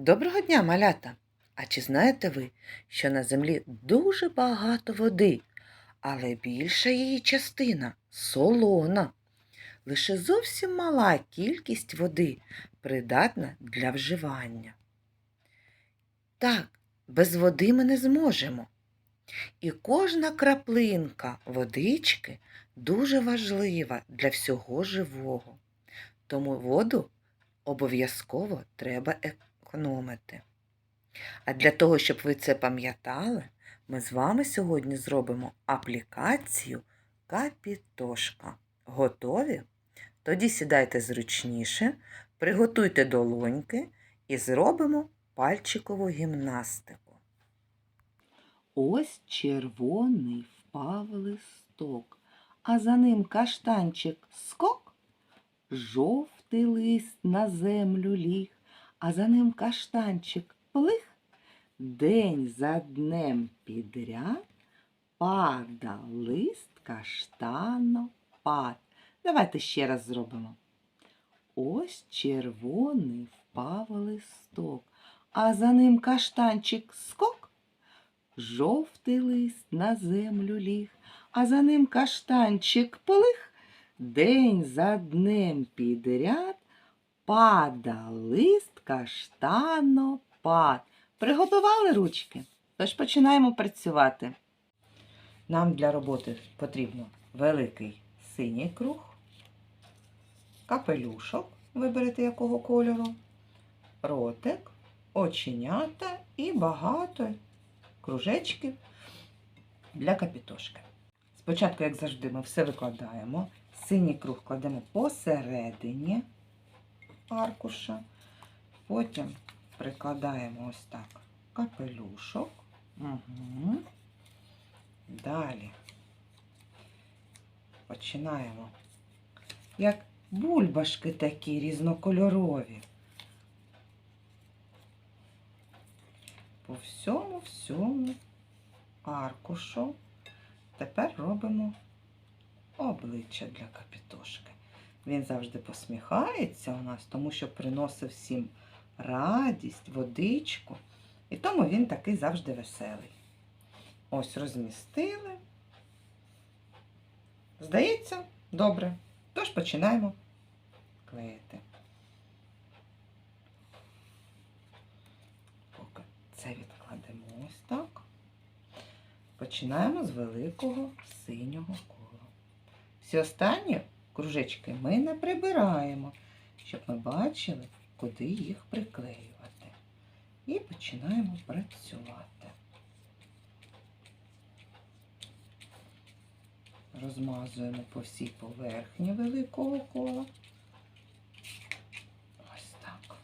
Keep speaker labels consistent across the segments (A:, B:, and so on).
A: Доброго дня, малята! А чи знаєте ви, що на землі дуже багато води, але більша її частина солона. Лише зовсім мала кількість води придатна для вживання. Так, без води ми не зможемо. І кожна краплинка водички дуже важлива для всього живого. Тому воду обов'язково треба економити. А для того, щоб ви це пам'ятали, ми з вами сьогодні зробимо аплікацію Капітошка. Готові? Тоді сідайте зручніше, приготуйте долоньки і зробимо пальчикову гімнастику. Ось червоний впав листок, а за ним каштанчик скок. Жовтий лист на землю ліг, а за ним каштанчик плих. День за днем підряд пада лист каштанопад. Давайте ще раз зробимо. Ось червоний впав листок, а за ним каштанчик скок. Жовтий лист на землю ліг, а за ним каштанчик полих. День за днем підряд пада лист каштанопад. Приготували ручки? Тож починаємо працювати. Нам для роботи потрібно великий синій круг, капелюшок, виберете якого кольору, ротик, оченята і багато кружечків для капітошки. Спочатку, як завжди, ми все викладаємо. Синій круг кладемо посередині аркуша, потім прикладаємо ось так капелюшок. Угу. Далі починаємо. Як бульбашки такі різнокольорові. По всьому всьому аркушу. Тепер робимо обличчя для капітошки. Він завжди посміхається у нас, тому що приносив всім радість, водичку. І тому він такий завжди веселий. Ось розмістили. Здається, добре. Тож починаємо клеїти. Поки це відкладемо ось так. Починаємо з великого синього кола. Всі останні кружечки ми не прибираємо, щоб ми бачили, куди їх приклеювати. І починаємо працювати. Розмазуємо по всій поверхні великого кола. Ось так.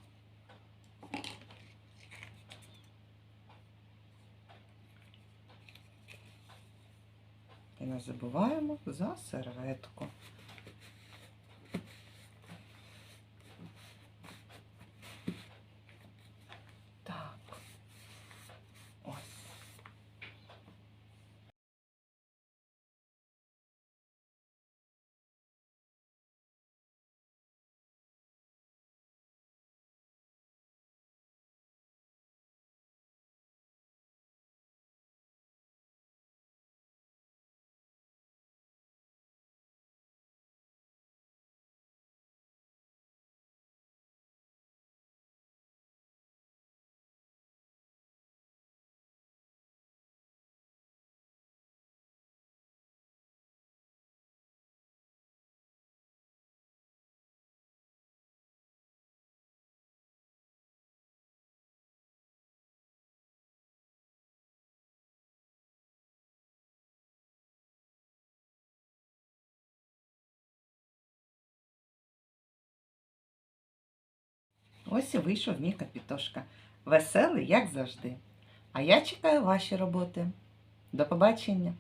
A: І не забуваємо за серветку. Ось і вийшов мій капітошка. Веселий, як завжди. А я чекаю ваші роботи. До побачення!